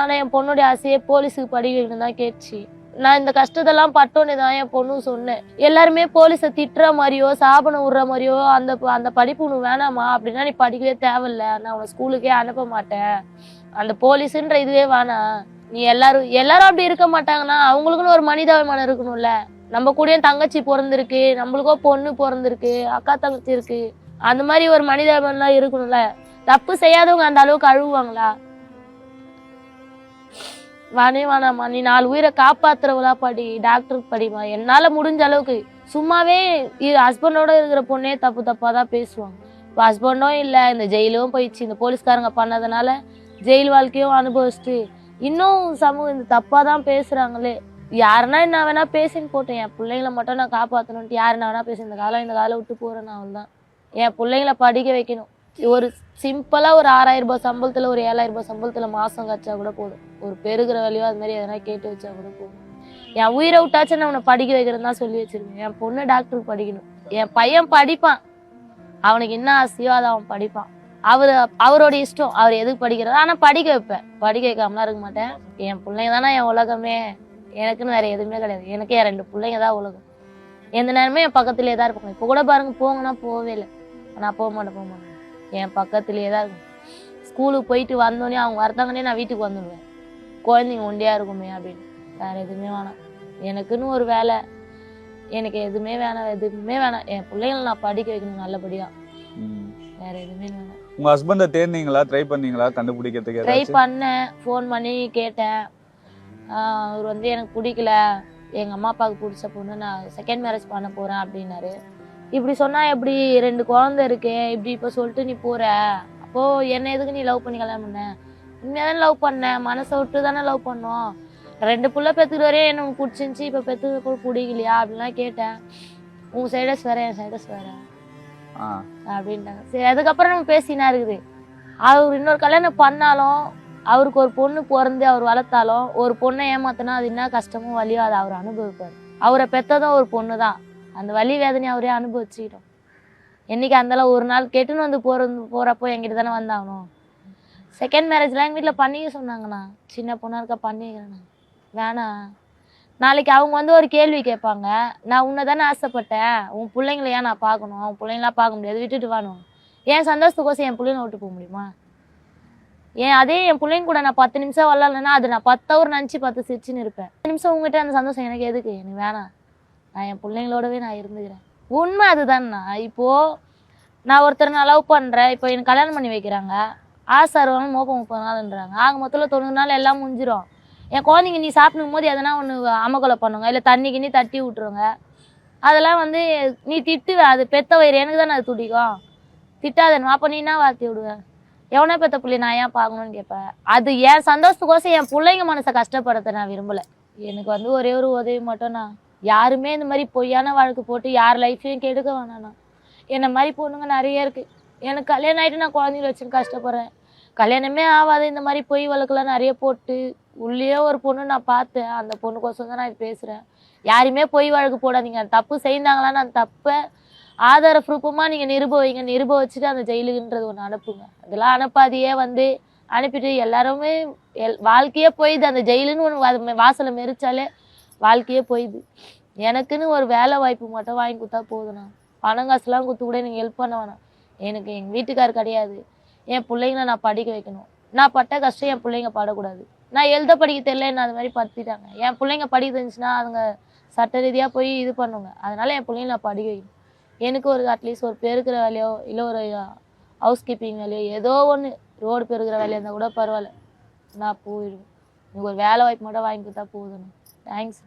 ஆனால் என் பொண்ணுடைய ஆசையே போலீஸுக்கு படிக்கணும்னு வைக்கணும் தான் கேட்டுச்சு. நான் இந்த கஷ்டத்தெல்லாம் பட்டோன்னே தான் என் பொண்ணும் சொன்னேன். எல்லாருமே போலீஸை திட்டுற மாதிரியோ சாபனம் விடுற மாதிரியோ அந்த அந்த படிப்பு உனக்கு வேணாமா? அப்படின்னா நீ படிக்கவே தேவையில்ல. நான் உன்னை ஸ்கூலுக்கே அனுப்ப மாட்டேன். அந்த போலீஸுன்ற இதுவே வேணாம். நீ எல்லாரும் எல்லாரும் அப்படி இருக்க மாட்டாங்கன்னா அவங்களுக்குன்னு ஒரு மனிதாபிமானம் இருக்கணும்ல. நம்ம கூடயும் தங்கச்சி பிறந்திருக்கு நம்மளுக்கோ பொண்ணு பிறந்திருக்கு அக்கா தங்கச்சி இருக்கு. அந்த மாதிரி ஒரு மனிதாபிமானம் இருக்கணும்ல. தப்பு செய்யாதவங்க அந்த அளவுக்கு அழுவாங்களா? வானே வேணாம்மா நீ நாலு உயிரை காப்பாத்துறவளா படி டாக்டருக்கு படிமா என்னால முடிஞ்ச அளவுக்கு சும்மாவே ஹஸ்பண்டோட இருக்கிற பொண்ணே தப்பு தப்பா தான் பேசுவாங்க. இப்போ ஹஸ்பண்டும் இல்லை இந்த ஜெயிலும் போயிடுச்சு. இந்த போலீஸ்காரங்க பண்ணதுனால ஜெயில் வாழ்க்கையும் அனுபவிச்சுட்டு இன்னும் சமூகம் இந்த தப்பா தான் பேசுறாங்களே. யாருன்னா என்ன வேணா பேசின்னு போட்டேன். என் பிள்ளைங்கள மட்டும் நான் காப்பாற்றணுன்ட்டு யாரு என்ன வேணா பேச இந்த காலம் இந்த காலம் விட்டு போறேன் அவள் தான் என் பிள்ளைங்கள படிக்க வைக்கணும். ஒரு சிம்பிளாக ஒரு ஆறாயிரம் ரூபாய் சம்பளத்தில் ஒரு ஏழாயிரம் ரூபாய் சம்பளத்தில் மாதம் கச்சா கூட போதும். ஒரு பெருகிற வேலையோ அது மாதிரி எதனா கேட்டு வச்சா கூட போதும். என் உயிரை விட்டாச்சும் நான் அவனை படிக்க வைக்கிறேன்னு தான் சொல்லி வச்சிருக்கேன். என் பொண்ணு டாக்டருக்கு படிக்கணும். என் பையன் படிப்பான். அவனுக்கு என்ன ஆசையோ அதை அவன் படிப்பான். அவர் அவரோட இஷ்டம். அவர் எதுக்கு படிக்கிறாரோ ஆனால் படிக்க வைப்பேன். படிக்க வைக்காமலாம் இருக்க மாட்டேன். என் பிள்ளைங்க தானே என் உலகமே. எனக்குன்னு வேற எதுவுமே கிடையாது. எனக்கு என் ரெண்டு பிள்ளைங்க தான் உலகம். எந்த நேரமே என் பக்கத்துலேயே தான் இருப்பாங்க. இப்போ கூட பாருங்க போங்கன்னா போகவே இல்லை. நான் போக மாட்டேன் போக மாட்டேன். என் பக்கத்துலேயே தான் இருக்கும். ஸ்கூலுக்கு போயிட்டு வந்தோடனே அவங்க வரதாங்கன்னே நான் வீட்டுக்கு வந்துடுவேன் குழந்தைங்க ஒண்டியா இருக்குமே அப்படின்னு. வேற எதுவுமே வேணாம். எனக்குன்னு ஒரு வேலை. எனக்கு எதுவுமே வேணாம் எதுவுமே வேணாம். என் பிள்ளைங்களை நான் படிக்க வைக்கணும் நல்லபடியா. ம். வேற எதுவுமே வேணாம். உங்க ஹஸ்பண்ட தேர்ந்தீங்களா ட்ரை பண்ணீங்களா? கண்டுபிடிக்கிறதுக்கு ட்ரை பண்ணேன். ஃபோன் பண்ணி கேட்டேன். அவர் வந்து எனக்கு பிடிக்கல. எங்க அம்மா அப்பாவுக்கு பிடிச்ச பொண்ணு நான் செகண்ட் மேரேஜ் பண்ண போறேன் அப்படின்னாரு. இப்படி சொன்னா எப்படி ரெண்டு குழந்தை இருக்கு? இப்படி இப்போ சொல்லிட்டு நீ போற? அப்போ என்ன எதுக்கு நீ லவ் பண்ணி கல்யாணம் பண்ண? உண்மையாக தானே லவ் பண்ணேன் மனசை விட்டு தானே லவ் பண்ணோம். ரெண்டு புள்ள பெற்றுக்கிற வரையும் என்ன பிடிச்சிருந்துச்சி? இப்போ பெற்றுக்க கூட பிடிக்கலையா? அப்படின்லாம் கேட்டேன். உன் சைடஸ் வேற என் சைடஸ் வேற. ஆ. அப்படின்ட்டாங்க. சரி அதுக்கப்புறம் நம்ம பேசினா இருக்குது. அவர் இன்னொரு கல்யாணம் பண்ணாலும் அவருக்கு ஒரு பொண்ணு பிறந்து அவர் வளர்த்தாலும் ஒரு பொண்ணை ஏமாத்தினா அது என்ன கஷ்டமும் வலியோ அதை அவர் அனுபவிப்பார். அவரை பெற்றதும் ஒரு பொண்ணு தான் அந்த வலி வேதனையை அவரே அனுபவிச்சுக்கிட்டோம். என்னைக்கு அந்தளவு ஒரு நாள் கெட்டுன்னு வந்து போகிறது போகிறப்போ என்கிட்ட தானே வந்தாகணும். செகண்ட் மேரேஜ்லாம் எங்கள் வீட்டில் பண்ணிக்க சொன்னாங்கண்ணா. சின்ன பொண்ணாக இருக்கா பண்ணிக்கிறேண்ணா. வேணாம் நாளைக்கு அவங்க வந்து ஒரு கேள்வி கேட்பாங்க. நான் உன்னை தானே ஆசைப்பட்டேன். உன் பிள்ளைங்கள ஏன் நான் பார்க்கணும்? உன் பிள்ளைங்களாம் பார்க்க முடியாது. விட்டுட்டு வாணும் ஏன் சந்தோஷத்துக்கோசம் என் பிள்ளைங்க விட்டு போக முடியுமா? ஏன் அதே என் பிள்ளைங்க கூட நான் பத்து நிமிஷம் வரலன்னா அது நான் பத்து அவர் நினச்சி பத்து சிரிச்சுன்னு இருப்பேன். பத்து நிமிஷம் உங்ககிட்ட அந்த சந்தோஷம் எனக்கு எதுக்கு? எனக்கு வேணாம். நான் என் பிள்ளைங்களோடவே நான் இருந்துக்கிறேன். உண்மை அதுதான்ண்ணா இப்போ நான் ஒருத்தர் நான் லவ் பண்ணுறேன் இப்போ எனக்கு கல்யாணம் பண்ணி வைக்கிறாங்க. ஆசை அறுபது மோப்பம் முப்பது நாள்ன்றாங்க. ஆக மொத்தத்தில் தொண்ணூறு நாள் எல்லாம் முடிஞ்சிடும் என் குழந்தைங்க நீ சாப்பிடும் போது எதனா ஒன்று அமகொலை பண்ணுங்க. இல்லை தண்ணி கிண்ணி தட்டி விட்ருங்க அதெல்லாம் வந்து நீ திட்டுவ. அது பெத்த வயிறு. எனக்கு தானே அது துடிக்கும். திட்டாதேன்னு. அப்போ நீ என்ன வார்த்தை விடுவேன் எவனோ பெத்த பிள்ளை நான் ஏன் பார்க்கணும்னு கேட்பேன் அது என் சந்தோஷத்துக்கோசம் என் பிள்ளைங்க மனசை கஷ்டப்படுத்த நான் விரும்பலை. எனக்கு வந்து ஒரே ஒரு உதவி மட்டும் நான் யாருமே இந்த மாதிரி பொய்யான வழக்கு போட்டு யார் லைஃப்பையும் கெடுக்க வேணாண்ணா. என்னை மாதிரி பொண்ணுங்க நிறைய இருக்குது எனக்கு கல்யாணம் ஆகிட்டு நான் குழந்தைங்கள வச்சுன்னு கஷ்டப்படுறேன். கல்யாணமே ஆகாத இந்த மாதிரி பொய் வழக்கெல்லாம் நிறைய போட்டு உள்ளே ஒரு பொண்ணு நான் பார்த்தேன். அந்த பொண்ணுக்கோசம் தான் நான் இது பேசுகிறேன் யாருமே பொய் வழக்கு போடாதீங்க. அந்த தப்பு செய்தாங்களான்னு அந்த தப்பை ஆதார ப்ரூஃபமாக நீங்கள் நிரூபவிங்க. நிரூபவிச்சுட்டு அந்த ஜெயிலுக்குன்றது ஒன்று அனுப்புங்க. அதெல்லாம் அனுப்பாதையே வந்து அனுப்பிட்டு எல்லாருமே எல் வாழ்க்கையே போயிடுது. அந்த ஜெயிலுன்னு ஒன்று வாசலை மெரிச்சாலே வாழ்க்கையே போயிடுது எனக்குன்னு ஒரு வேலை வாய்ப்பு மட்டும் வாங்கி கொடுத்தா போதுண்ணா. பணம் காசுலாம் கொடுத்து கூட எனக்கு ஹெல்ப் பண்ண வேணாம். எனக்கு எங்கள் வீட்டுக்கார் கிடையாது. என் பிள்ளைங்கள நான் படிக்க வைக்கணும். நான் பட்ட கஷ்டம் என் பிள்ளைங்க படக்கூடாது. நான் எழுத படிக்க தெரியல அது மாதிரி படுத்திட்டாங்க. என் பிள்ளைங்க படிக்க தெரிஞ்சுன்னா அதுங்க சட்ட ரீதியாக போய் இது பண்ணுங்க. அதனால என் பிள்ளைங்க நான் படிக்க வைக்கணும். எனக்கு ஒரு அட்லீஸ்ட் ஒரு பெருக்கிற வேலையோ இல்லை ஒரு ஹவுஸ் கீப்பிங் வேலையோ ஏதோ ஒன்று ரோடு பெருக்கிற வேலையாக இருந்தால் கூட பரவாயில்ல. நான் போயிடுவேன். எனக்கு ஒரு வேலை வாய்ப்பு மட்டும் வாங்கி கொடுத்தா போதும் தேங்க்ஸ்